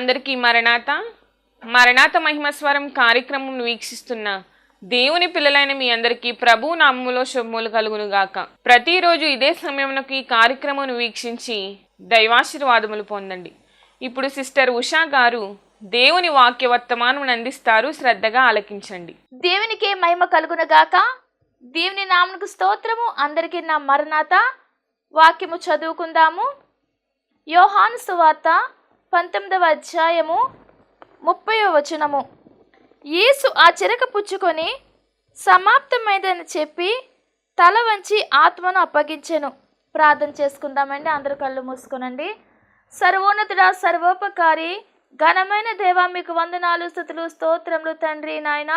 అందరికీ మరణాత. మరణాత మహిమస్వరం కార్యక్రమం వీక్షిస్తున్న దేవుని పిల్లలైన మీ అందరికీ ప్రభు నామములో శుభములు కలుగును గాక ప్రతిరోజు ఇదే సమయంలో ఈ కార్యక్రమం వీక్షించి దైవాశీర్వాదములు పొందండి. ఇప్పుడు సిస్టర్ ఉషా గారు దేవుని వాక్య వర్తమానం అందిస్తారు శ్రద్ధగా ఆలకించండి. దేవునికే మహిమ కలుగునగాక. దేవుని నామకు స్తోత్రము. అందరికీ నా మరణాత. వాక్యము చదువుకుందాము. యోహాను సువార్త పంతొమ్మిదవ అధ్యాయము ముప్పయో వచనము. యేసు ఆ చిరక పుచ్చుకొని సమాప్తమైందని చెప్పి తల వంచి ఆత్మను అప్పగించెను. ప్రార్థన చేసుకుందామండి అందరు కళ్ళు మూసుకోనండి. సర్వోన్నతుడ సర్వోపకారి ఘనమైన దేవ మీకు వందనాలు స్థుతులు స్తోత్రములు తండ్రి నాయన.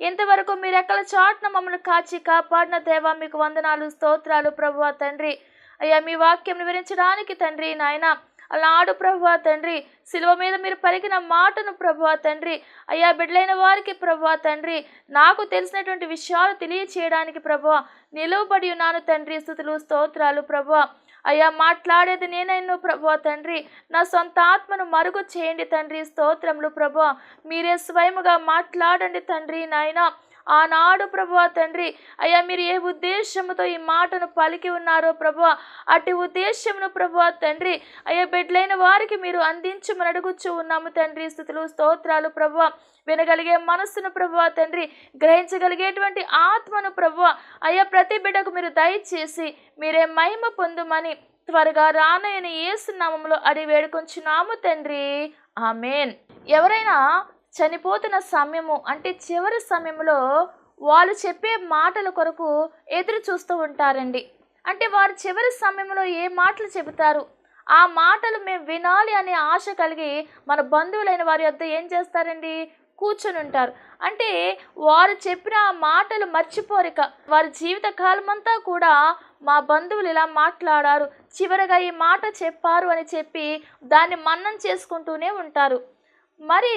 ఇంతవరకు మీ రెక్కల చాటున మమ్మల్ని కాచి కాపాడిన దేవ మీకు వందనాలు స్తోత్రాలు ప్రభువ తండ్రి. అయ్యా మీ వాక్యం వివరించడానికి తండ్రి నాయన. అలాడు ప్రభా తండ్రి. శిలువ మీద మీరు పలికిన మాటను ప్రభా తండ్రి. అయ్యా బిడ్డలైన వారికి ప్రభా తండ్రి. నాకు తెలిసినటువంటి విషయాలు తెలియచేయడానికి ప్రభా నిలువబడి ఉన్నాను తండ్రి. స్థుతులు స్తోత్రాలు ప్రభా అయ్యా మాట్లాడేది నేనైనా ప్రభా తండ్రి. నా సొంత ఆత్మను మరుగు చేయండి తండ్రి. స్తోత్రములు ప్రభా మీరే స్వయముగా మాట్లాడండి తండ్రి నాయన. ఆనాడు ప్రభువా తండ్రి అయ్యా మీరు ఏ ఉద్దేశంతో ఈ మాటను పలికి ఉన్నారో ప్రభువా అటు ఉద్దేశమును ప్రభువ తండ్రి అయ్యా బిడ్డలైన వారికి మీరు అందించమని అడుగుచూ ఉన్నాము తండ్రి. స్థుతులు స్తోత్రాలు ప్రభువా వినగలిగే మనస్సును ప్రభువా తండ్రి గ్రహించగలిగేటువంటి ఆత్మను ప్రభువా అయ్యా ప్రతి బిడ్డకు మీరు దయచేసి మీరే మహిమ పొందుమని త్వరగా రానయ్యని ఏసునామంలో అడి వేడుకొంచున్నాము తండ్రి. ఆమెన్. ఎవరైనా చనిపోతున్న సమయము అంటే చివరి సమయంలో వాళ్ళు చెప్పే మాటల కొరకు ఎదురు చూస్తూ ఉంటారండి. అంటే వారు చివరి సమయంలో ఏ మాటలు చెబుతారు? ఆ మాటలు మేము వినాలి అనే ఆశ కలిగి మన బంధువులైన వారి వద్ద ఏం చేస్తారండి? కూర్చొని ఉంటారు. అంటే వారు చెప్పిన ఆ మాటలు మర్చిపోరిక వారి జీవిత కాలమంతా కూడా మా బంధువులు ఇలా మాట్లాడారు. చివరగా ఈ మాట చెప్పారు అని చెప్పి దాన్ని మన్నం చేసుకుంటూనే ఉంటారు. మరి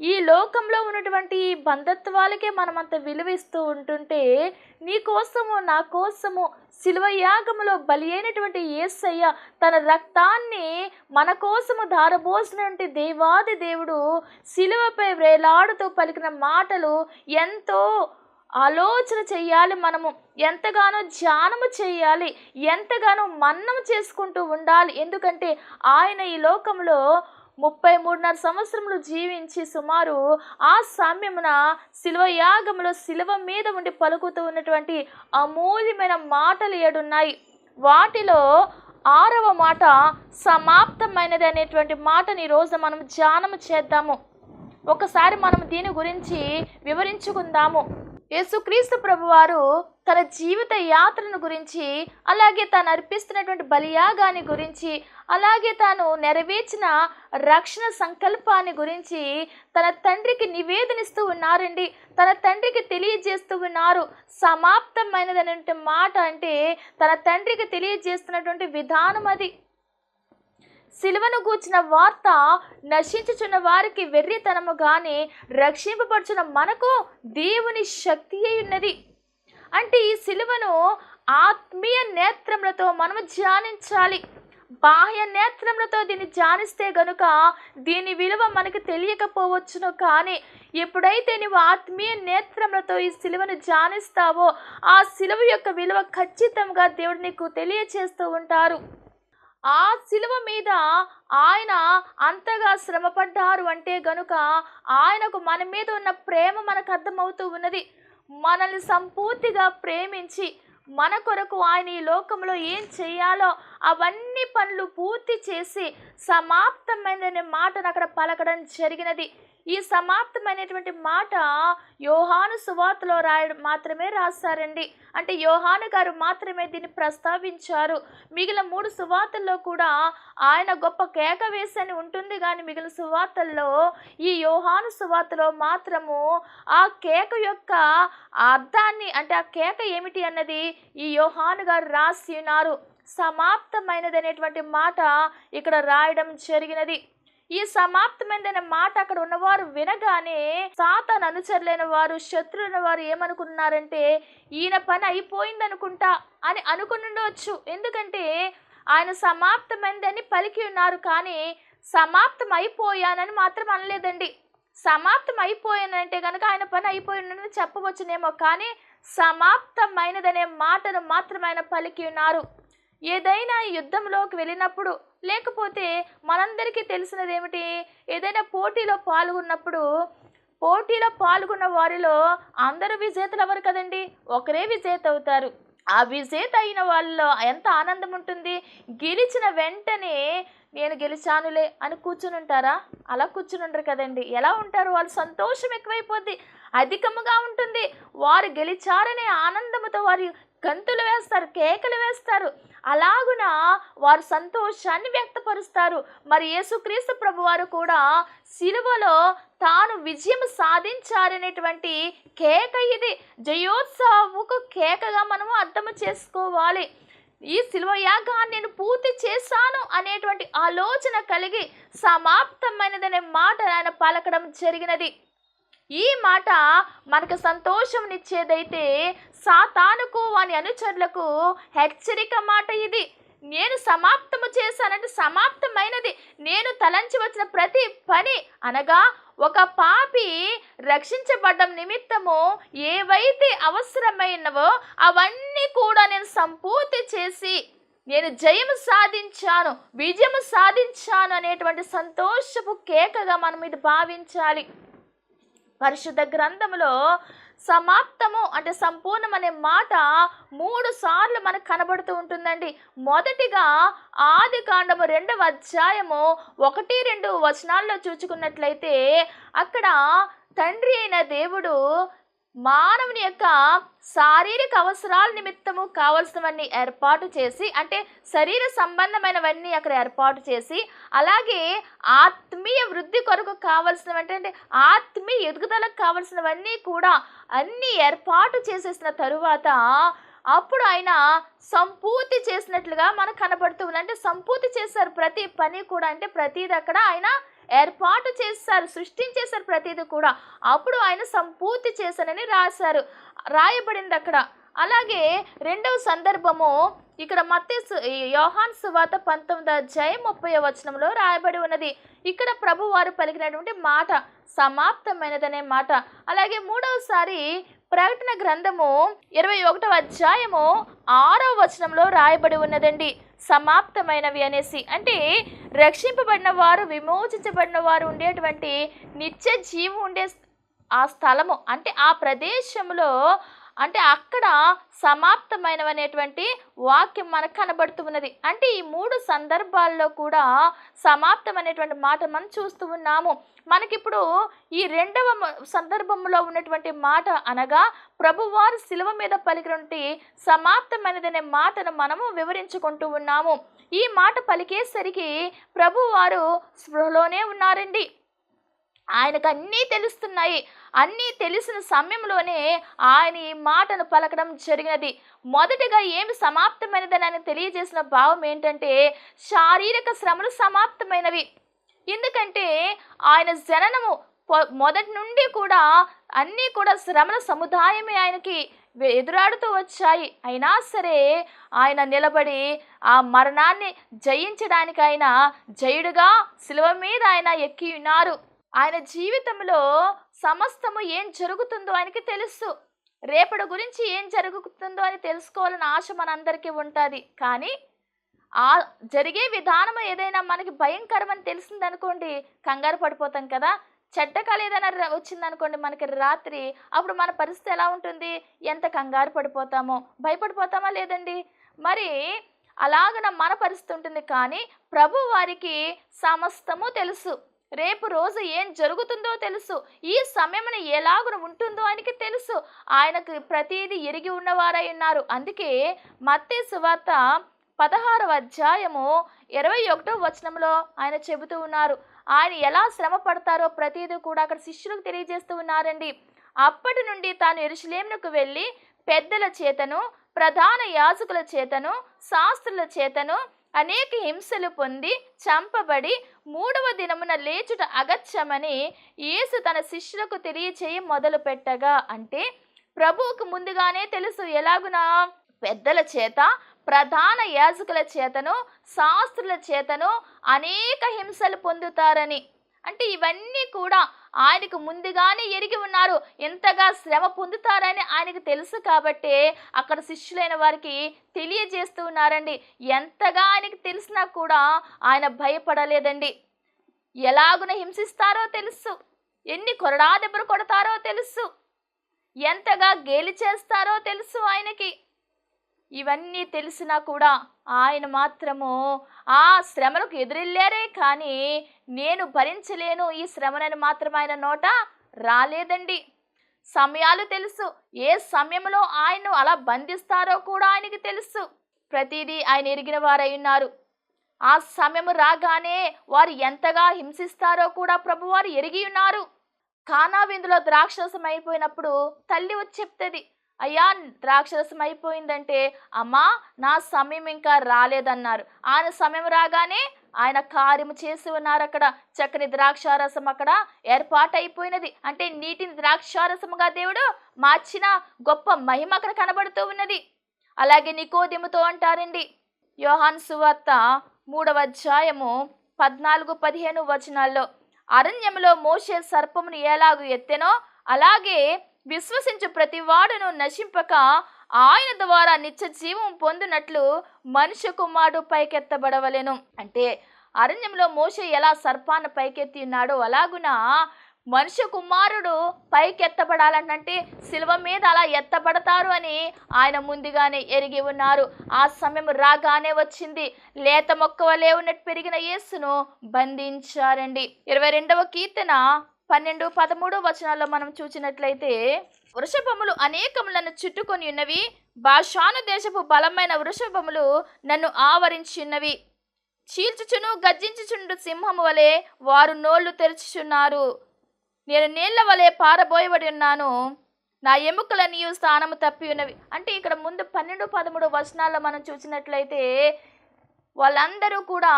ఈ లోకంలో ఉన్నటువంటి ఈ బంధత్వాలకే మనం అంత విలువిస్తూ ఉంటుంటే నీ కోసము నా కోసము శిలువ యాగములో బలి అయినటువంటి ఏసయ్య తన రక్తాన్ని మన కోసము ధారబోసినటువంటి దేవాది దేవుడు శిలువపై వేలాడుతూ పలికిన మాటలు ఎంతో ఆలోచన చెయ్యాలి మనము. ఎంతగానో ధ్యానము చేయాలి. ఎంతగానో మన్నము చేసుకుంటూ ఉండాలి. ఎందుకంటే ఆయన ఈ లోకంలో ముప్పై మూడున్నర సంవత్సరములు జీవించి సుమారు ఆ సమయమున శిలువ యాగములో శిలువ మీద ఉండి పలుకుతూ ఉన్నటువంటి అమూల్యమైన మాటలు ఏడున్నాయి. వాటిలో ఆరవ మాట సమాప్తమైనది అనేటువంటి మాటని ఈరోజు మనం ధ్యానం చేద్దాము. ఒకసారి మనం దీని గురించి వివరించుకుందాము. యేసుక్రీస్తు ప్రభువారు తన జీవిత యాత్రను గురించి అలాగే తాను అర్పిస్తున్నటువంటి బలియాగాని గురించి అలాగే తాను నెరవేర్చిన రక్షణ సంకల్పాన్ని గురించి తన తండ్రికి నివేదనిస్తూ ఉన్నారండి. తన తండ్రికి తెలియజేస్తూ ఉన్నారు. సమాప్తమైనదనే మాట అంటే తన తండ్రికి తెలియజేస్తున్నటువంటి విధానం అది. సిలువను గూర్చిన వార్త నశించుచున్న వారికి వెర్రితనముగానే రక్షింపబడుచున్న మనకు దేవుని శక్తి అయి ఉన్నది. అంటే ఈ సిలువను ఆత్మీయ నేత్రములతో మనము ధ్యానించాలి. బాహ్య నేత్రములతో దీన్ని ధ్యానిస్తే గనుక దీని విలువ మనకు తెలియకపోవచ్చును కానీ ఎప్పుడైతే నువ్వు ఆత్మీయ నేత్రములతో ఈ సిలువను ధ్యానిస్తావో ఆ సిలువ యొక్క విలువ ఖచ్చితంగా దేవుడు నీకు తెలియచేస్తూ ఉంటారు. ఆ శిలువ మీద ఆయన అంతగా శ్రమపడ్డారు అంటే గనుక ఆయనకు మన మీద ఉన్న ప్రేమ మనకు అర్థమవుతూ ఉన్నది. మనల్ని సంపూర్తిగా ప్రేమించి మన కొరకు ఆయన ఈ లోకంలో ఏం చేయాలో అవన్నీ పనులు పూర్తి చేసి సమాప్తమైన మాటను అక్కడ పలకడం జరిగినది. ఈ సమాప్తమైనటువంటి మాట యోహాను సువార్తలో రాయడం మాత్రమే రాశారండి. అంటే యోహాను గారు మాత్రమే దీన్ని ప్రస్తావించారు. మిగిలిన మూడు సువార్తల్లో కూడా ఆయన గొప్ప కేక వేసని ఉంటుంది కానీ మిగిలిన సువార్తల్లో ఈ యోహాను సువార్తలో మాత్రము ఆ కేక యొక్క అర్థాన్ని అంటే ఆ కేక ఏమిటి అన్నది ఈ యోహాను గారు రాసి ఉన్నారు సమాప్తమైనది అనేటువంటి మాట ఇక్కడ రాయడం జరిగినది. ఈ సమాప్తమైందనే మాట అక్కడ ఉన్నవారు వినగానే సాతాన్ అనుచరులైన వారు శత్రులైన వారు ఏమనుకున్నారంటే ఈయన పని అయిపోయింది అనుకుంటా అని అనుకుని ఉండవచ్చు. ఎందుకంటే ఆయన సమాప్తమైందని పలికి ఉన్నారు కానీ సమాప్తం అయిపోయానని మాత్రం అనలేదండి. సమాప్తం అయిపోయానంటే కనుక ఆయన పని అయిపోయిందని చెప్పవచ్చునేమో కానీ సమాప్తమైనదనే మాటను మాత్రం ఆయన పలికి ఉన్నారు. ఏదైనా యుద్ధంలోకి వెళ్ళినప్పుడు లేకపోతే మనందరికీ తెలిసినదేమిటి? ఏదైనా పోటీలో పాల్గొన్నప్పుడు పోటీలో పాల్గొన్న వారిలో అందరూ విజేతలు అవ్వరు కదండి? ఒకరే విజేత అవుతారు ఆ విజేత అయిన వాళ్ళలో ఎంత ఆనందం ఉంటుంది? గెలిచిన వెంటనే నేను గెలిచానులే అని కూర్చుని ఉంటారా అలా కూర్చుని ఉండరు కదండి. ఎలా ఉంటారు? వాళ్ళు సంతోషం ఎక్కువైపోద్ది అధికముగా ఉంటుంది. వారు గెలిచారనే ఆనందంతో వారి గంతులు వేస్తారు కేకలు వేస్తారు. అలాగున వారు సంతోషాన్ని వ్యక్తపరుస్తారు. మరి యేసుక్రీస్తు ప్రభు వారు కూడా సిలువలో తాను విజయం సాధించారనేటువంటి కేక ఇది. జయోత్సవకు కేకగా మనము అర్థం చేసుకోవాలి. ఈ శిలువ యాగాన్ని నేను పూర్తి చేశాను అనేటువంటి ఆలోచన కలిగి సమాప్తమైనదనే మాట ఆయన పలకడం జరిగినది. ఈ మాట మనకు సంతోషంనిచ్చేదైతే సాతానుకు వాని అనుచరులకు హెచ్చరిక మాట ఇది. నేను సమాప్తము చేశానంటే సమాప్తమైనది. నేను తలంచి వచ్చిన ప్రతి పని అనగా ఒక పాపి రక్షించబడ్డం నిమిత్తము ఏవైతే అవసరమైనవో అవన్నీ కూడా నేను సంపూర్తి చేసి నేను జయము సాధించాను విజయము సాధించాను అనేటువంటి సంతోషపు కేకగా మనం ఇది భావించాలి. పరిశుద్ధ గ్రంథములో సమాప్తము అంటే సంపూర్ణం అనే మాట మూడు సార్లు మనకు కనబడుతూ ఉంటుందండి. మొదటిగా ఆది కాండము రెండవ అధ్యాయము ఒకటి రెండు వచనాల్లో చూచుకున్నట్లయితే అక్కడ తండ్రి అయిన దేవుడు మానవుని యొక్క శారీరక అవసరాల నిమిత్తము కావలసినవన్నీ ఏర్పాటు చేసి అంటే శరీర సంబంధమైనవన్నీ అక్కడ ఏర్పాటు చేసి అలాగే ఆత్మీయ వృద్ధి కొరకు కావలసినవంటే అంటే ఆత్మీయ ఎదుగుదలకు కావలసినవన్నీ కూడా అన్నీ ఏర్పాటు చేసేసిన తరువాత అప్పుడు ఆయన సంపూర్తి చేసినట్లుగా మనకు కనబడుతుంది అంటే సంపూర్తి చేశారు ప్రతి పని కూడా అంటే ప్రతిది అక్కడ ఆయన ఏర్పాటు చేశారు సృష్టించేశారు ప్రతిది కూడా. అప్పుడు ఆయన సంపూర్తి చేశానని రాశారు. రాయబడింది అక్కడ. అలాగే రెండవ సందర్భము ఇక్కడ మత్తే యోహాన్ సువాత పంతొమ్మిది అధ్యాయం ముప్పై వచనంలో రాయబడి ఉన్నది. ఇక్కడ ప్రభు వారు పలికినటువంటి మాట సమాప్తమైనదనే మాట. అలాగే మూడవసారి ప్రకటన గ్రంథము ఇరవై ఒకటవ అధ్యాయము ఆరవ వచనంలో రాయబడి ఉన్నదండి. సమాప్తమైనవి అనేసి. అంటే రక్షింపబడిన వారు విమోచించబడిన వారు ఉండేటువంటి నిత్య జీవం ఉండే ఆ స్థలము అంటే ఆ ప్రదేశంలో అంటే అక్కడ సమాప్తమైనవనేటువంటి వాక్యం మనకు కనబడుతూ ఉన్నది అంటే ఈ మూడు సందర్భాల్లో కూడా సమాప్తం అనేటువంటి మాట మనం చూస్తూ ఉన్నాము. మనకిప్పుడు ఈ రెండవ సందర్భంలో ఉన్నటువంటి మాట అనగా ప్రభువారు శిలువ మీద పలికినటువంటి సమాప్తమైనదనే మాటను మనము వివరించుకుంటూ ఉన్నాము. ఈ మాట పలికేసరికి ప్రభువారు స్పృహలోనే ఉన్నారండి. ఆయనకు అన్నీ తెలుస్తున్నాయి. అన్నీ తెలిసిన సమయంలోనే ఆయన ఈ మాటను పలకడం జరిగినది. మొదటిగా ఏమి సమాప్తమైనదని ఆయన తెలియజేసిన భావం ఏంటంటే శారీరక శ్రమలు సమాప్తమైనవి. ఎందుకంటే ఆయన జననము పొ- మొదటి నుండి కూడా అన్నీ కూడా శ్రమల సముదాయమే ఆయనకి ఎదురాడుతూ వచ్చాయి. అయినా సరే ఆయన నిలబడి ఆ మరణాన్ని జయించడానికి ఆయన జయుడుగా శిలువ మీద ఆయన ఎక్కి ఉన్నారు. ఆయన జీవితంలో సమస్తము ఏం జరుగుతుందో ఆయనకి తెలుసు. రేపటి గురించి ఏం జరుగుతుందో అని తెలుసుకోవాలని ఆశ మనందరికీ ఉంటుంది. కానీ ఆ జరిగే విధానం ఏదైనా మనకి భయంకరమని తెలిసిందనుకోండి కంగారు పడిపోతాం కదా. చెడ్డకాలు ఏదైనా వచ్చిందనుకోండి మనకి రాత్రి అప్పుడు మన పరిస్థితి ఎలా ఉంటుంది? ఎంత కంగారు పడిపోతామో? భయపడిపోతామా లేదండి? మరి అలాగన మన పరిస్థితి ఉంటుంది కానీ ప్రభు వారికి సమస్తము తెలుసు. రేపు రోజు ఏం జరుగుతుందో తెలుసు. ఈ సమయమున ఎలాగున ఉంటుందో ఆయనకి తెలుసు. ఆయనకు ప్రతిదీ ఎరిగి ఉన్నవారై ఉన్నారు. అందుకే మత్తే సువార్త పదహారవ అధ్యాయము ఇరవై ఒకటో వచనంలో ఆయన చెబుతూ ఉన్నారు. ఆయన ఎలా శ్రమ పడతారో ప్రతిదీ కూడా అక్కడ శిష్యులకు తెలియజేస్తూ ఉన్నారండి. అప్పటి నుండి తాను ఎరుషులేమునకు వెళ్ళి పెద్దల చేతను ప్రధాన యాజకుల చేతను శాస్త్రుల చేతను అనేక హింసలు పొంది చంపబడి మూడవ దినమున లేచుట అగత్యమని యేసు తన శిష్యులకు తెలియచేయి మొదలు పెట్టగా అంటే ప్రభువుకు ముందుగానే తెలుసు ఎలాగునా? పెద్దల చేత ప్రధాన యాజకుల చేతను శాస్త్రుల చేతను అనేక హింసలు పొందుతారని. అంటే ఇవన్నీ కూడా ఆయనకు ముందుగానే ఎరిగి ఉన్నారు. ఎంతగా శ్రమ పొందుతారని ఆయనకు తెలుసు కాబట్టే అక్కడ శిష్యులైన వారికి తెలియజేస్తూ ఉన్నారండి. ఎంతగా ఆయనకు తెలిసినా కూడా ఆయన భయపడలేదండి. ఎలాగున హింసిస్తారో తెలుసు. ఎన్ని కొరడా దెబ్బలు కొడతారో తెలుసు. ఎంతగా గేలి చేస్తారో తెలుసు ఆయనకి. ఇవన్నీ తెలిసినా కూడా ఆయన మాత్రము ఆ శ్రమలకు ఎదురెళ్ళారే కానీ నేను భరించలేను ఈ శ్రమనని మాత్రం ఆయన నోట రాలేదండి. సమయాలు తెలుసు. ఏ సమయంలో ఆయన్ను అలా బంధిస్తారో కూడా ఆయనకి తెలుసు. ప్రతిదీ ఆయన ఎరిగిన వారై ఉన్నారు. ఆ సమయం రాగానే వారు ఎంతగా హింసిస్తారో కూడా ప్రభువారు ఎరిగి ఉన్నారు. కానా విందులో ద్రాక్షరసం అయిపోయినప్పుడు తల్లి వచ్చి చెప్తుంది అయ్యా ద్రాక్షరసం అయిపోయిందంటే అమ్మా నా సమయం ఇంకా రాలేదన్నారు. ఆయన సమయం రాగానే ఆయన కార్యము చేసి ఉన్నారు అక్కడ. చక్కని ద్రాక్షారసం అక్కడ ఏర్పాటైపోయినది. అంటే నీటిని ద్రాక్షారసముగా దేవుడు మార్చిన గొప్ప మహిమ అక్కడ కనబడుతూ ఉన్నది. అలాగే నికోదిముతో అంటారండి? యోహాన్ సువార్త మూడవ అధ్యాయము పద్నాలుగు పదిహేను వచనాల్లో అరణ్యములో మోసే సర్పమును ఎలాగూ ఎత్తెనో అలాగే విశ్వసించు ప్రతి వాడును నశింపక ఆయన ద్వారా నిత్య జీవం పొందినట్లు మనుష్య కుమారుడు పైకెత్తబడవలెను. అంటే అరణ్యంలో మోస ఎలా సర్పాన్ని పైకెత్తి ఉన్నాడో అలాగున మనుష్య కుమారుడు పైకెత్తబడాలంటే శిల్వ మీద అలా ఎత్తబడతారు అని ఆయన ముందుగానే ఎరిగి ఉన్నారు. ఆ సమయం రాగానే వచ్చింది. లేత మొక్కవలే ఉన్నట్టు పెరిగిన యేసును బంధించారండి. ఇరవై రెండవ కీర్తన పన్నెండు పదమూడు వచనాల్లో మనం చూసినట్లయితే వృషభములు అనేకములను చుట్టుకొని ఉన్నవి భాషాను దేశపు బలమైన వృషభములు నన్ను ఆవరించి ఉన్నవి చీల్చుచును గర్జించుచుండు సింహము వలె వారు నోళ్ళు తెరుచుచున్నారు నేను నీళ్ళ వలె పారబోయబడి ఉన్నాను. నా ఎముకలన్నీ స్థానము తప్పి ఉన్నవి అంటే ఇక్కడ ముందు పన్నెండు పదమూడు వచనాల్లో మనం చూసినట్లయితే వాళ్ళందరూ కూడా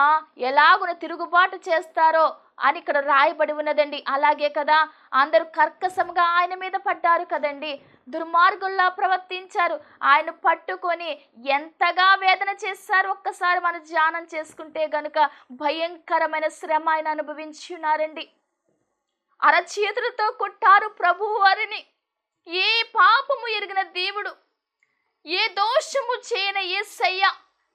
ఎలాగున తిరుగుబాటు చేస్తారో అని ఇక్కడ రాయబడి ఉన్నదండి. అలాగే కదా అందరూ కర్కశంగా ఆయన మీద పడ్డారు కదండి. దుర్మార్గుల్లా ప్రవర్తించారు. ఆయన పట్టుకొని ఎంతగా వేదన చేశారు ఒక్కసారి మనం ధ్యానం చేసుకుంటే గనుక భయంకరమైన శ్రమ ఆయన అనుభవించి ఉన్నారండి. అరచేతులతో కొట్టారు ప్రభువు వారిని. ఏ పాపము ఎరిగిన దేవుడు ఏ దోషము చేయన ఏ సయ్య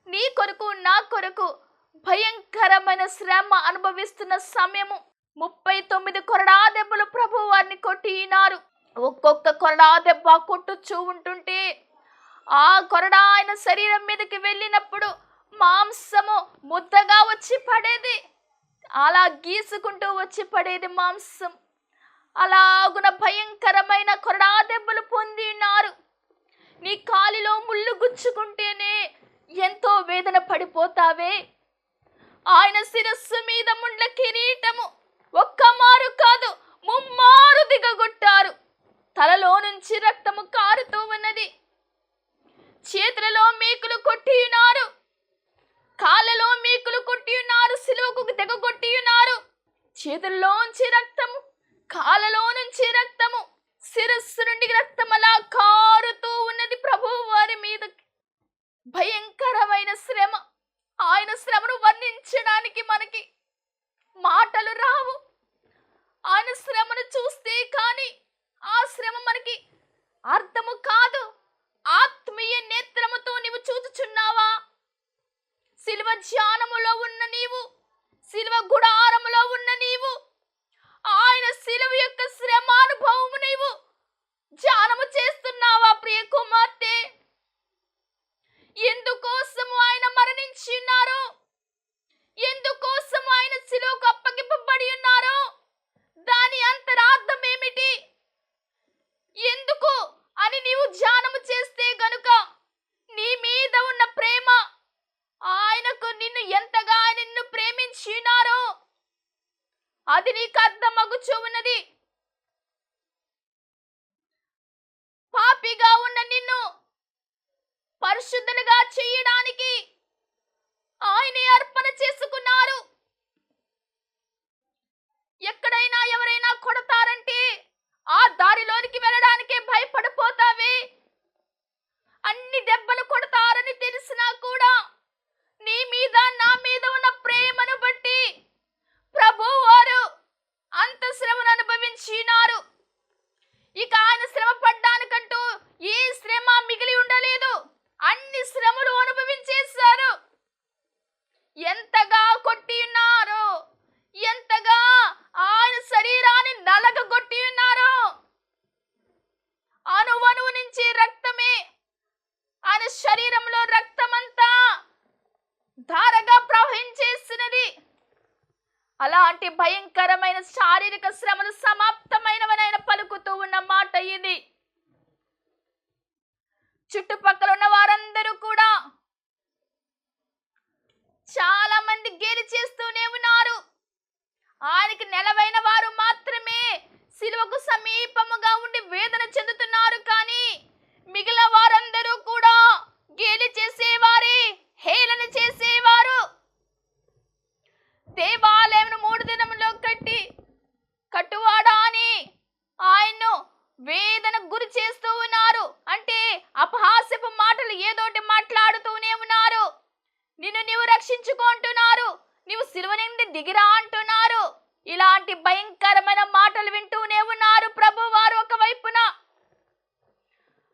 నీ కొరకు నా కొరకు భయంకరమైన శ్రమ అనుభవిస్తున్న సమయము. ముప్పై తొమ్మిది కొరడా దెబ్బలు ప్రభు వారిని కొట్టినారు. ఒక్కొక్క కొరడా దెబ్బ కొట్టుచూ ఉంటుంటే ఆ కొరడా ఆయన శరీరం మీదకి వెళ్ళినప్పుడు మాంసము ముద్దగా వచ్చి పడేది. అలా గీసుకుంటూ వచ్చి పడేది మాంసం. అలాగున భయంకరమైన కొరడా దెబ్బలు పొందినారు. నీ కాలిలో ముళ్ళు గుచ్చుకుంటేనే ఎంతో వేదన పడిపోతావే. ఆయన శిరస్సు మీద ముండ్ల కిరీటము. ఒక్క మారు కాదు ముమ్మారు దిగగొట్టారు. తలలో నుంచి రక్తము కారుతూ ఉన్నది. చేతులలో మేకులు కొట్టి ఉన్నారు కాళ్ళలో మేకులు కొట్టి ఉన్నారు సిలువకు దిగగొట్టి ఉన్నారు చేతుల్లోంచి రక్తము కాళ్ళలో నుంచి రక్తము శిరస్సు నుండి రక్తం అలా కారుతూ ఉన్నది ప్రభువు వారి మీద. భయంకరమైన శ్రమ. శ్రమను వర్ణించడానికి మనకి మాటలు రావు. ఆయన శ్రమను చూస్తే కానీ ఆ శ్రమ మనకి అర్థము కాదు. ఆత్మీయ నేత్రముతో నీవు చూచుచున్నావా? శిలువ ధ్యానములో ఉన్న నీవు శిలువ గుడారములో ఉన్న నీవు ఆయన శిలువ యొక్క శ్రమానుభవము నీవు ధ్యానము చేస్తున్నావా ప్రియ కుమార్తె? ఎందుకోసము ఆయన మరణించి ఉన్నారు ఎందుకోసము ఆయన సిలువకు అప్పగింపబడి ఉన్నారు? దాని అంతరార్థం ఏమిటి? ఎందుకు? అని నీవు ధ్యానము చేస్తే గనుక నీ మీద ఉన్న ప్రేమ ఆయనకు నిన్ను ఎంతగా నిన్ను ప్రేమించినారో? అది నీకు అర్థమగుచు ఉన్నది పాపిగా ఉన్న నిన్ను పరిశుద్ధులుగా చేయడానికి ఆయనే అర్పణ చేసుకున్నారు. ఎక్కడైనా ఎవరైనా కొడతారంటే ఆ దారిలోనికి వెళ్ళడానికే భయపడిపోతావే. అన్ని దెబ్బలు కొడతారని తెలిసినా కూడా నీ మీద నా మీద ఉన్న ప్రేమను బట్టి ప్రభు వారు అంత శ్రమను అనుభవించినారు. ఇక ఆయన శ్రమ పడ్డానికంటూ ఏ శ్రమ మిగిలి ఉండలేదు. అన్ని శ్రమలు అనుభవించేశారు. ఎంతగా కొట్టి ఉన్నారు ఎంతగా ఆయన శరీరాన్ని నలగగొట్టి ఉన్నారు అణువణువు నుంచి రక్తమే ఆయన శరీరంలో రక్తమంతా ధారగా ప్రవహించేసినది. అలాంటి భయంకరమైన శారీరక శ్రమలు సమాప్తమైనవనైనా పలుకుతూ ఉన్న మాట ఇది. చుట్టుపక్కల ఉన్న వారందరూ కూడా చాలా మంది గేలి చేస్తూనే ఉన్నారు. ఆయనకి నెలవైన వారు మాత్రమే సిలువకు సమీపముగా ఉండి వేదన చెందుతున్నారు కానీ మిగిలిన వారందరూ కూడా గేలి చేసేవారే హేళన చేసేవారు. దేవాలయం మూడు దినములో కట్టి కట్టువాడా వేదన గురి చేస్తూ ఉన్నారు. అంటే అపహాస్యపు మాటలు ఏదోటి మాట్లాడుతూనే ఉన్నారు. నిన్ను నీవు రక్షించుకుంటున్నారు. నీవు సిలువ నుండి దిగిరా అంటున్నారు. ఇలాంటి భయంకరమైన మాటలు వింటూనే ఉన్నారు ప్రభు వారు ఒకవైపున.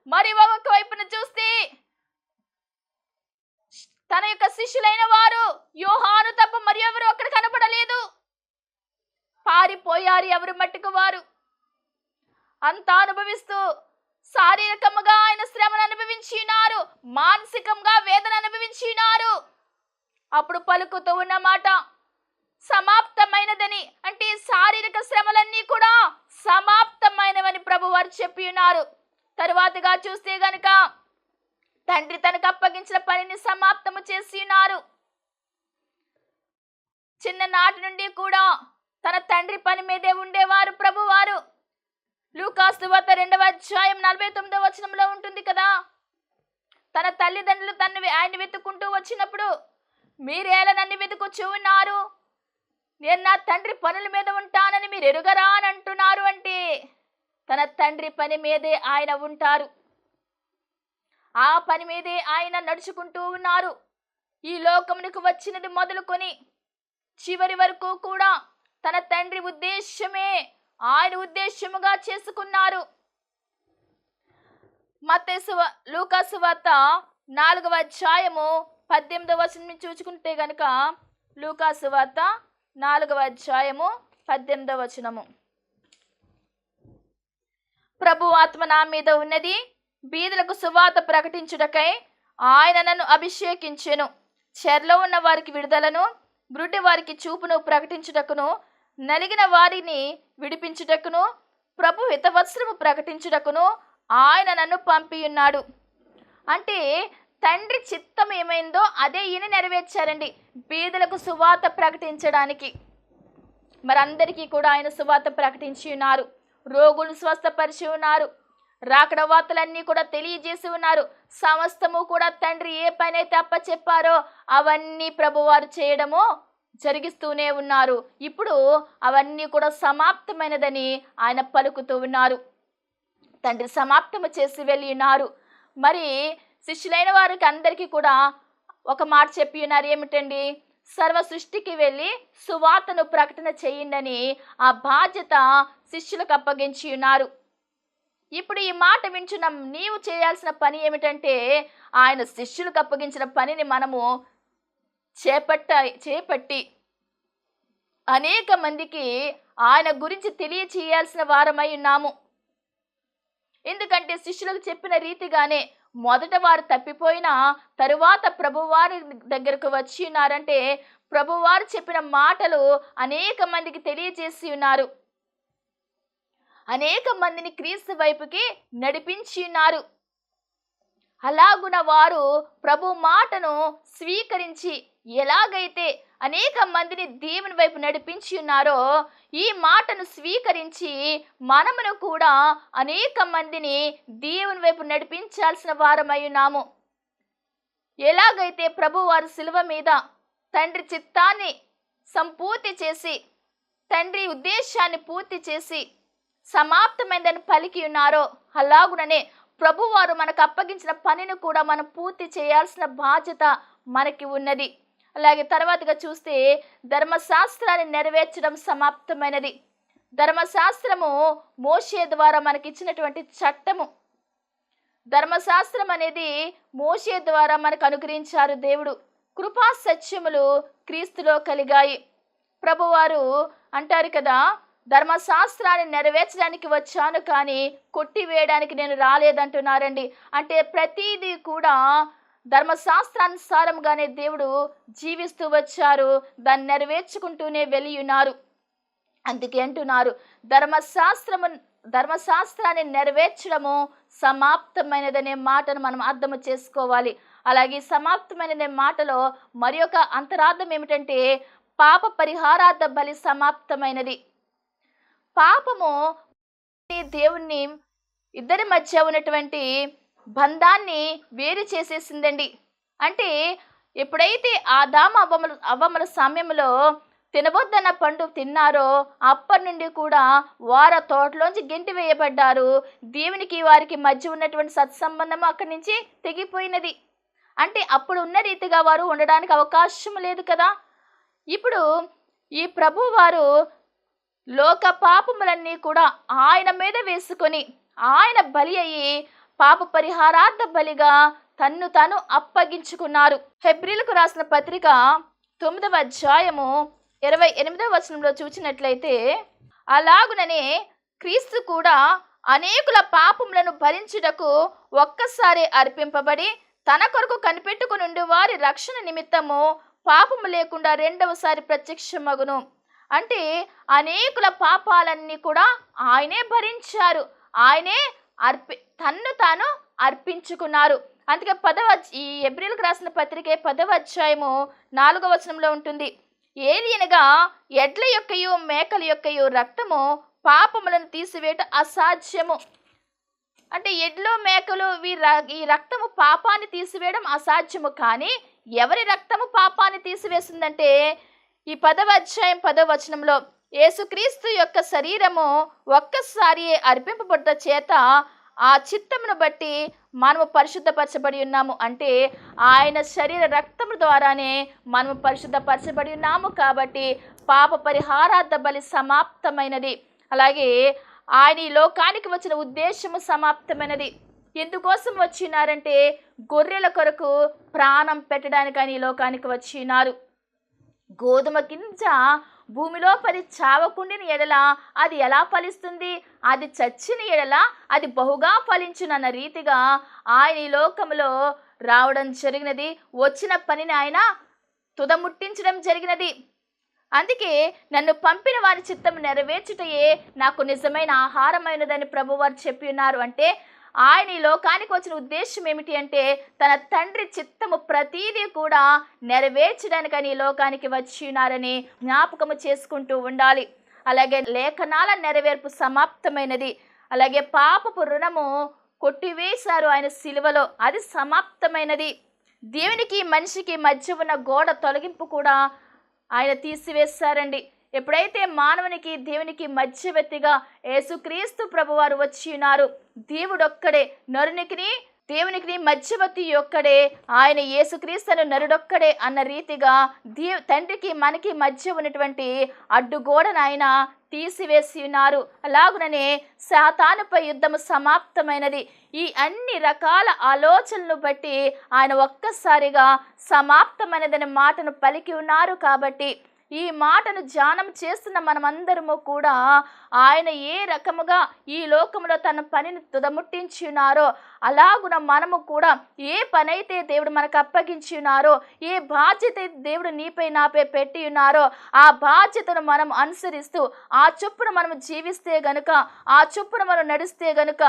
మరి ఒక వైపున చూస్తే తన యొక్క శిష్యులైన వారు యోహాను తప్ప మరి ఎవరు అక్కడ కనపడలేదు. పారిపోయారు ఎవరు మట్టుకు వారు. అంతా అనుభవిస్తూ శారీరకంగా ఆయన శ్రమను అనుభవించినారు మానసికంగా వేదన అనుభవించినారు. అప్పుడు పలుకుతూ ఉన్న మాట సమాప్తమైనదని అంటే శారీరక శ్రమలన్నీ కూడా సమాప్తమైనవని ప్రభు వారు చెప్పి ఉన్నారు. తరువాతగా చూస్తే గనుక తండ్రి తనకు అప్పగించిన పనిని సమాప్తము చేసి ఉన్నారు. చిన్ననాటి నుండి కూడా తన తండ్రి పని మీదే ఉండేవారు ప్రభువారు. లూకాసు వద్ద రెండవ అధ్యాయం నలభై తొమ్మిదవ వచనంలో ఉంటుంది కదా? తన తల్లిదండ్రులు తను ఆయన వెతుక్కుంటూ వచ్చినప్పుడు మీరేలా నన్ను వెతుకుచూ ఉన్నారు నేను నా తండ్రి పనుల మీద ఉంటానని మీరు ఎరుగరా అని అంటున్నారు అంటే తన తండ్రి పని మీదే ఆయన ఉంటారు. ఆ పని మీదే ఆయన నడుచుకుంటూ ఉన్నారు. ఈ లోకమునికి వచ్చినది మొదలుకొని చివరి వరకు కూడా తన తండ్రి ఉద్దేశమే. ఆయన ఉద్దేశముగా చేసుకున్నారు. మత్తేసు లూకాసు వార్త నాలుగవ అధ్యాయము పద్దెనిమిదవ వచనం చూచుకుంటే చూసుకుంటే గనుక లూకాసు వార్త నాలుగవ అధ్యాయము పద్దెనిమిదవ వచనము. ప్రభు ఆత్మ నా మీద ఉన్నది బీదులకు సువాత ప్రకటించుటకై ఆయన నన్ను అభిషేకించెను. చెర్లో ఉన్న వారికి విడుదలను బ్రుడ్డి వారికి చూపును ప్రకటించుటకును నలిగిన వారిని విడిపించుటకును ప్రభు హితవత్సరము ప్రకటించుటకును ఆయన నన్ను పంపియున్నాడు. అంటే తండ్రి చిత్తం ఏమైందో అదే ఈయన నెరవేర్చారండి. బీదలకు సువాత ప్రకటించడానికి. మరందరికీ కూడా ఆయన సువాత ప్రకటించి ఉన్నారు. రోగులు స్వస్థపరిచి ఉన్నారు. రాకడ వార్తలన్నీ కూడా తెలియజేసి ఉన్నారు. సమస్తము కూడా తండ్రి ఏ పనైతే అప్పచెప్పారో అప్ప చెప్పారో అవన్నీ ప్రభువారు చేయడము జరిగిస్తూనే ఉన్నారు. ఇప్పుడు అవన్నీ కూడా సమాప్తమైనదని ఆయన పలుకుతూ ఉన్నారు. తండ్రి సమాప్తము చేసి వెళ్ళి ఉన్నారు మరి శిష్యులైన వారికి అందరికీ కూడా ఒక మాట చెప్పి ఉన్నారు. ఏమిటండి? సర్వ సృష్టికి వెళ్ళి సువార్తను ప్రకటన చేయండి ఆ బాధ్యత శిష్యులకు అప్పగించి ఉన్నారు. ఇప్పుడు ఈ మాట వింటున్న నీవు చేయాల్సిన పని ఏమిటంటే ఆయన శిష్యులకు అప్పగించిన పనిని మనము చేపట్ట చేపట్టి అనేక మందికి ఆయన గురించి తెలియచేయాల్సిన వారమై ఉన్నాము. ఎందుకంటే శిష్యులకు చెప్పిన రీతిగానే మొదట వారు తప్పిపోయినా తరువాత ప్రభువారి దగ్గరకు వచ్చి ఉన్నారంటే ప్రభువారు చెప్పిన మాటలు అనేక మందికి తెలియజేసి ఉన్నారు. అనేక మందిని క్రీస్తు వైపుకి నడిపించి ఉన్నారు. అలాగున వారు ప్రభు మాటను స్వీకరించి ఎలాగైతే అనేక మందిని దేవుని వైపు నడిపించి ఉన్నారో ఈ మాటను స్వీకరించి మనమును కూడా అనేక మందిని దేవుని వైపు నడిపించాల్సిన వారమై ఉన్నాము. ఎలాగైతే ప్రభు వారు శిలువ మీద తండ్రి చిత్తాన్ని సంపూర్తి చేసి తండ్రి ఉద్దేశాన్ని పూర్తి చేసి సమాప్తమైందని పలికి ఉన్నారో అలాగుననే ప్రభువారు మనకు అప్పగించిన పనిని కూడా మనం పూర్తి చేయాల్సిన బాధ్యత మనకి ఉన్నది. అలాగే తర్వాతగా చూస్తే ధర్మశాస్త్రాన్ని నెరవేర్చడం సమాప్తమైనది. ధర్మశాస్త్రము మోషే ద్వారా మనకిచ్చినటువంటి చట్టము. ధర్మశాస్త్రం అనేది మోషే ద్వారా మనకు అనుగ్రహించారు దేవుడు. కృపా సత్యములు క్రీస్తులో కలిగాయి. ప్రభువారు అంటారు కదా ధర్మశాస్త్రాన్ని నెరవేర్చడానికి వచ్చాను కానీ కొట్టివేయడానికి నేను రాలేదంటున్నారండి. అంటే ప్రతిదీ కూడా ధర్మశాస్త్రానుసారంగానే దేవుడు జీవిస్తూ వచ్చారు. దాన్ని నెరవేర్చుకుంటూనే వెళ్ళియున్నారు అందుకే అంటున్నారు ధర్మశాస్త్రము ధర్మశాస్త్రాన్ని నెరవేర్చడము సమాప్తమైనదనే మాటను మనం అర్థం చేసుకోవాలి. అలాగే ఈ సమాప్తమైనదనే మాటలో మరి అంతరార్థం ఏమిటంటే పాప పరిహారార్థ బలి సమాప్తమైనది. పాపము దేవుణ్ణి ఇద్దరి మధ్య ఉన్నటువంటి బంధాన్ని వేరు చేసేసిందండి. అంటే ఎప్పుడైతే ఆదాము అవ్వముల అవ్వముల సమయంలో తినబొద్దన్న పండు తిన్నారో అప్పటి నుండి కూడా వారు ఆ తోటలోంచి గెంటి వేయబడ్డారు. దేవునికి వారికి మధ్య ఉన్నటువంటి సత్సంబంధం అక్కడి నుంచి తెగిపోయినది. అంటే అప్పుడు ఉన్న రీతిగా వారు ఉండడానికి అవకాశం లేదు కదా. ఇప్పుడు ఈ ప్రభు వారు లోక పాపములన్నీ కూడా ఆయన మీద వేసుకొని ఆయన బలి అయ్యి పాప పరిహారార్థ బలిగా తన్ను తాను అప్పగించుకున్నారు. హెబ్రిలకు రాసిన పత్రిక తొమ్మిదవ అధ్యాయము ఇరవై ఎనిమిదవ వచనంలో చూచినట్లయితే అలాగుననే క్రీస్తు కూడా అనేకుల పాపములను భరించుటకు ఒక్కసారి అర్పింపబడి తన కొరకు కనిపెట్టుకుని వారి రక్షణ నిమిత్తము పాపము లేకుండా రెండవసారి ప్రత్యక్షమగును. అంటే అనేకుల పాపాలన్నీ కూడా ఆయనే భరించారు. ఆయనే అర్పి తన్ను తాను అర్పించుకున్నారు. అందుకే పదవ ఈ ఏప్రిల్కి రాసిన పత్రికే పదవ అధ్యాయము నాలుగవ వచనంలో ఉంటుంది. ఏలియనగా ఎడ్ల యొక్కయు మేకల యొక్కయు రక్తము పాపములను తీసివేయట అసాధ్యము. అంటే ఎడ్లు మేకలు వీ ర- ఈ రక్తము పాపాన్ని తీసివేయడం అసాధ్యము. కానీ ఎవరి రక్తము పాపాన్ని తీసివేసిందంటే ఈ పదవ అధ్యాయం పదవ వచనంలో యేసుక్రీస్తు యొక్క శరీరము ఒక్కసారి అర్పింపబడ్డ చేత ఆ చిత్తమును బట్టి మనము పరిశుద్ధపరచబడి ఉన్నాము. అంటే ఆయన శరీర రక్తము ద్వారానే మనము పరిశుద్ధపరచబడి ఉన్నాము కాబట్టి పాప పరిహారార్థ బలి సమాప్తమైనది. అలాగే ఆయన ఈ లోకానికి వచ్చిన ఉద్దేశము సమాప్తమైనది. ఎందుకోసం వచ్చినారంటే గొర్రెల కొరకు ప్రాణం పెట్టడానికి ఆయన ఈ లోకానికి వచ్చినారు. గోధుమ గింజ భూమిలో పది చావకుండిన ఎడల అది ఎలా ఫలిస్తుంది? అది చచ్చిన ఎడల అది బహుగా ఫలించునన్న రీతిగా ఆయన ఈ లోకములో రావడం జరిగినది. వచ్చిన పనిని ఆయన తుదముట్టించడం జరిగినది. అందుకే నన్ను పంపిన వారి చిత్తం నెరవేర్చుటయే నాకు నిజమైన ఆహారమైనదని ప్రభువారు చెప్పి ఉన్నారు. అంటే ఆయన ఈ లోకానికి వచ్చిన ఉద్దేశం ఏమిటి అంటే తన తండ్రి చిత్తము ప్రతీదీ కూడా నెరవేర్చడానికని ఈ లోకానికి వచ్చినారని జ్ఞాపకము చేసుకుంటూ ఉండాలి. అలాగే లేఖనాల నెరవేర్పు సమాప్తమైనది. అలాగే పాపపు రుణము కొట్టివేశారు ఆయన సిలువలో. అది సమాప్తమైనది. దేవునికి మనిషికి మధ్య ఉన్న గోడ తొలగింపు కూడా ఆయన తీసివేశారండి. ఎప్పుడైతే మానవునికి దేవునికి మధ్యవర్తిగా యేసుక్రీస్తు ప్రభువారు వచ్చి ఉన్నారు దేవుడొక్కడే నరునికిని దేవునికి మధ్యవర్తి ఒక్కడే ఆయన యేసుక్రీస్తును నరుడొక్కడే అన్న రీతిగా దేవ్ తండ్రికి మనకి మధ్య ఉన్నటువంటి అడ్డుగోడను ఆయన తీసివేసి ఉన్నారు. అలాగుననే శాతానుపై యుద్ధము సమాప్తమైనది. ఈ అన్ని రకాల ఆలోచనలు బట్టి ఆయన ఒక్కసారిగా సమాప్తమైనదనే మాటను పలికి ఉన్నారు కాబట్టి ఈ మాటను ధ్యానం చేస్తున్న మనమందరము కూడా ఆయన ఏ రకముగా ఈ లోకంలో తన పనిని తుదముట్టించినారో అలాగున మనము కూడా ఏ పనైతే దేవుడు మనకు అప్పగించి ఉన్నారో ఏ బాధ్యత దేవుడు నీపై నాపై పెట్టి ఉన్నారో ఆ బాధ్యతను మనం అనుసరిస్తూ ఆ చొప్పున మనం జీవిస్తే గనుక ఆ చొప్పున మనం నడిస్తే గనుక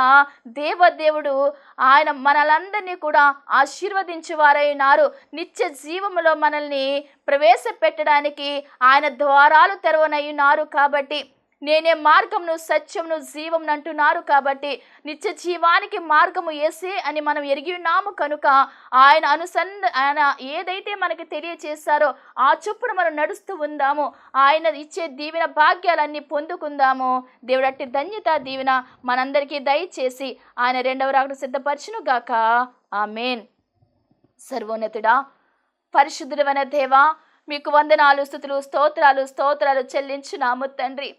దేవదేవుడు ఆయన మనలందరినీ కూడా ఆశీర్వదించేవారై ఉన్నారు. నిత్య జీవములో మనల్ని ప్రవేశపెట్టడానికి ఆయన ద్వారాలు తెరవనయ్యున్నారు కాబట్టి నేనే మార్గంను సత్యంను జీవం అంటున్నారు కాబట్టి నిత్య జీవానికి మార్గము ఏసే అని మనం ఎరిగి ఉన్నాము కనుక ఆయన అనుసంధ ఆయన ఏదైతే మనకి తెలియచేస్తారో ఆ చొప్పున మనం నడుస్తూ ఉందాము. ఆయన ఇచ్చే దీవెన భాగ్యాలన్నీ పొందుకుందాము. దేవుడట్టి ధన్యత దీవెన మనందరికీ దయచేసి ఆయన రెండవ రాకడ సిద్ధపరచును గాక మేన్ సర్వోన్నతుడా పరిశుద్ధుడమైన దేవా మీకు వందనాలు స్థుతులు స్తోత్రాలు స్తోత్రాలు చెల్లించున్నాము తండ్రి.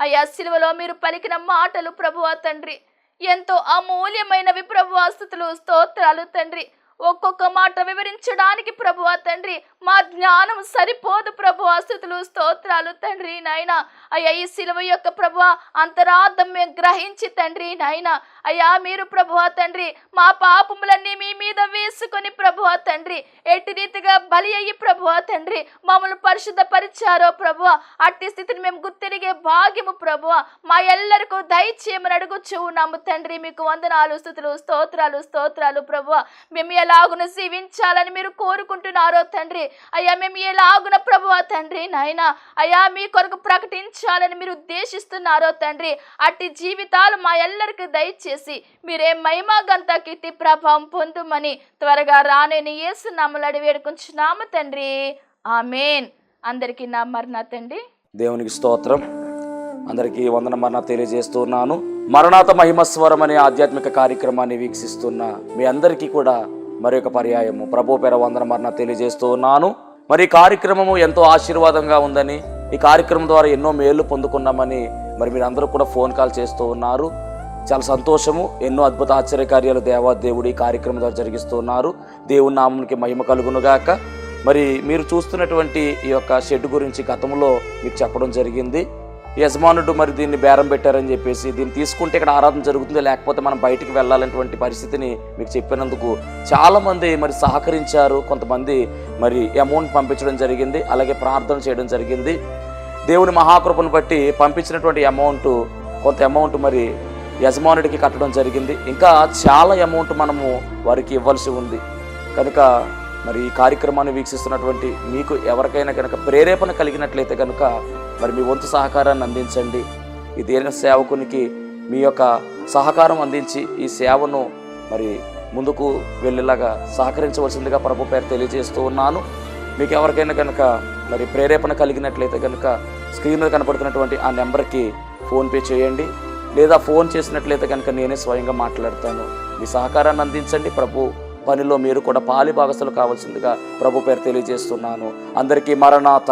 అయ్యా సిలువలో మీరు పలికిన మాటలు ప్రభువా తండ్రి. ఎంతో అమూల్యమైనవి ప్రభువా స్థుతులు స్తోత్రాలు తండ్రి. ఒక్కొక్క మాట వివరించడానికి ప్రభువా తండ్రి మా జ్ఞానం సరిపోదు ప్రభు. స్థుతులు స్తోత్రాలు తండ్రి నాయన. అయ్యా ఈ సిలువ యొక్క ప్రభు అంతరార్థం మేము గ్రహించి తండ్రి నాయన. అయ్యా మీరు ప్రభు తండ్రి మా పాపములన్నీ మీ మీద వేసుకొని ప్రభు తండ్రి. ఎట్టి రీతిగా బలి అయ్యి ప్రభు తండ్రి. మమ్మల్ని పరిశుద్ధపరిచారో ప్రభు. అట్టి స్థితిని మేము గుర్తిరిగే భాగ్యము ప్రభు. మా ఎల్లరికూ దయచేయమని అడుగుచూ ఉన్నాము తండ్రి. మీకు వందనాలు స్థుతులు స్తోత్రాలు స్తోత్రాలు ప్రభు. మేము ఎలాగును జీవించాలని మీరు కోరుకుంటున్నారో తండ్రి. అయ్యా మేము ఎలాగున ప్రభువా తండ్రి నాయన. అయ్యా మీ కొరకు ప్రకటించాలని మీరు ఉద్దేశిస్తున్నారో తండ్రి. అట్టి జీవితాలు మా ఎల్లరికి దయచేసి మీరే మహిమ గంత కీర్తి ప్రభావం పొందుమని త్వరగా రానేని ఏసునామలు అడి వేడుకుంటున్నాము తండ్రి. ఆమెన్. అందరికీ నా మరణ తండ్రి దేవునికి స్తోత్రం. అందరికీ వందన మరణ తెలియజేస్తున్నాను. మరణాత మహిమస్వరం అనే ఆధ్యాత్మిక కార్యక్రమాన్ని వీక్షిస్తున్న మీ అందరికీ కూడా మరి ఒక పర్యాయము. ప్రభు పేర వందన మరణ తెలియజేస్తూ ఉన్నాను. మరి ఈ కార్యక్రమము ఎంతో ఆశీర్వాదంగా ఉందని ఈ కార్యక్రమం ద్వారా ఎన్నో మేలు పొందుకున్నామని మరి మీరు అందరూ కూడా ఫోన్ కాల్ చేస్తూ ఉన్నారు. చాలా సంతోషము. ఎన్నో అద్భుత ఆశ్చర్యకార్యాలు దేవా దేవుడు ఈ కార్యక్రమం ద్వారా జరిగిస్తున్నారు దేవుని నామంకి మహిమ కలుగునుగాక మరి మీరు చూస్తున్నటువంటి ఈ యొక్క షెడ్ గురించి గతంలో మీకు చెప్పడం జరిగింది. యజమానుడు మరి దీన్ని బేరం పెట్టారని చెప్పేసి దీన్ని తీసుకుంటే ఇక్కడ ఆరాధన జరుగుతుంది లేకపోతే మనం బయటికి వెళ్ళాలనేటువంటి పరిస్థితిని మీకు చెప్పినందుకు చాలామంది మరి సహకరించారు కొంతమంది మరి అమౌంట్ పంపించడం జరిగింది అలాగే ప్రార్థన చేయడం జరిగింది. దేవుని మహాకృపను బట్టి పంపించినటువంటి అమౌంట్ కొంత అమౌంట్ మరి యజమానుడికి కట్టడం జరిగింది. ఇంకా చాలా అమౌంట్ మనము వారికి ఇవ్వాల్సి ఉంది. కనుక మరి ఈ కార్యక్రమాన్ని వీక్షిస్తున్నటువంటి మీకు ఎవరికైనా కనుక ప్రేరేపణ కలిగినట్లయితే కనుక మరి మీ వంతు సహకారాన్ని అందించండి. ఈ దేన సేవకునికి మీ యొక్క సహకారం అందించి ఈ సేవను మరి ముందుకు వెళ్ళేలాగా సహకరించవలసిందిగా ప్రభు పేరు తెలియజేస్తూ ఉన్నాను. మీకు ఎవరికైనా కనుక మరి ప్రేరేపణ కలిగినట్లయితే కనుక స్క్రీన్ మీద కనపడుతున్నటువంటి ఆ నెంబర్కి ఫోన్పే చేయండి. లేదా ఫోన్ చేసినట్లయితే కనుక నేనే స్వయంగా మాట్లాడతాను. మీ సహకారాన్ని అందించండి. ప్రభు పనిలో మీరు కూడా పాలి భాగస్తులు కావాల్సిందిగా ప్రభు పేరు తెలియజేస్తున్నాను. అందరికీ మరణాత.